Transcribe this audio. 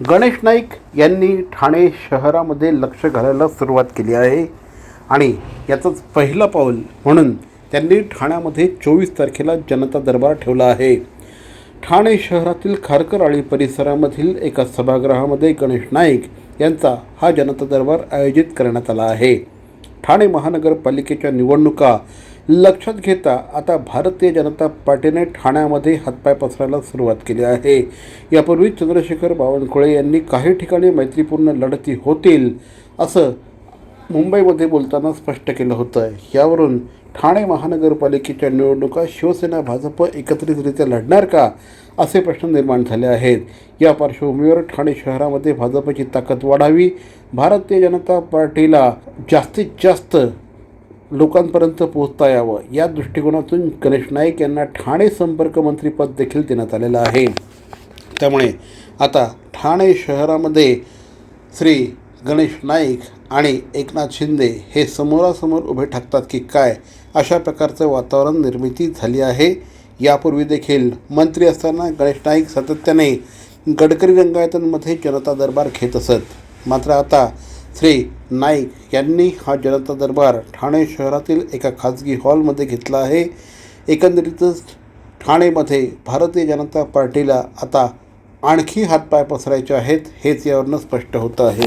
गणेश नाईक यांनी ठाणे शहरामध्ये लक्ष घालायला सुरुवात केली आहे. आणि याचंच पहिलं पाऊल म्हणून त्यांनी ठाण्यामध्ये चोवीस तारखेला जनता दरबार ठेवला आहे. ठाणे शहरातील खारकरआळी परिसरामधील एका सभागृहामध्ये गणेश नाईक यांचा हा जनता दरबार आयोजित करण्यात आला आहे. ठाणे महानगरपालिकेच्या निवडणुका. लक्षात घेता आता भारतीय जनता पार्टीने ठाण्यामध्ये हातपाय पसरायला सुरुवात केली आहे. यापूर्वी चंद्रशेखर बावनकुळे यांनी काही ठिकाणी मैत्रीपूर्ण लढती होतील असं मुंबईमध्ये बोलताना स्पष्ट केलं होतं यावरून ठाणे महानगरपालिकेच्या निवडणुका शिवसेना भाजप एकत्रितरित्या लढणार का? असे प्रश्न निर्माण झाले आहेत. या पार्श्वभूमीवर ठाणे शहरामध्ये भाजपची ताकद वाढावी भारतीय जनता पार्टीला जास्तीत जास्त लोकांपर्यंत पोहोचता यावं. या दृष्टिकोनातून गणेश नाईक यांना ठाणे संपर्क मंत्रीपद देखील देण्यात आलेलं आहे. त्यामुळे आता ठाणे शहरामध्ये श्री गणेश नाईक आणि एकनाथ शिंदे हे समोरासमोर उभे ठाकतात की काय अशा प्रकारचं वातावरण निर्मिती झाली आहे. यापूर्वी देखील मंत्री असताना गणेश नाईक सातत्याने गडकरी रंगायतांमध्ये जनता दरबार घेत असत. मात्र आता श्री नाईक यांनी हा जनता दरबार ठाणे शहरातील एका खाजगी हॉलमध्ये घेतला आहे. एकंदरीतच ठाणेमध्ये भारतीय जनता पार्टीला आता आणखी हातपाय पसरायचे आहेत हेच यावरनं स्पष्ट होतं आहे.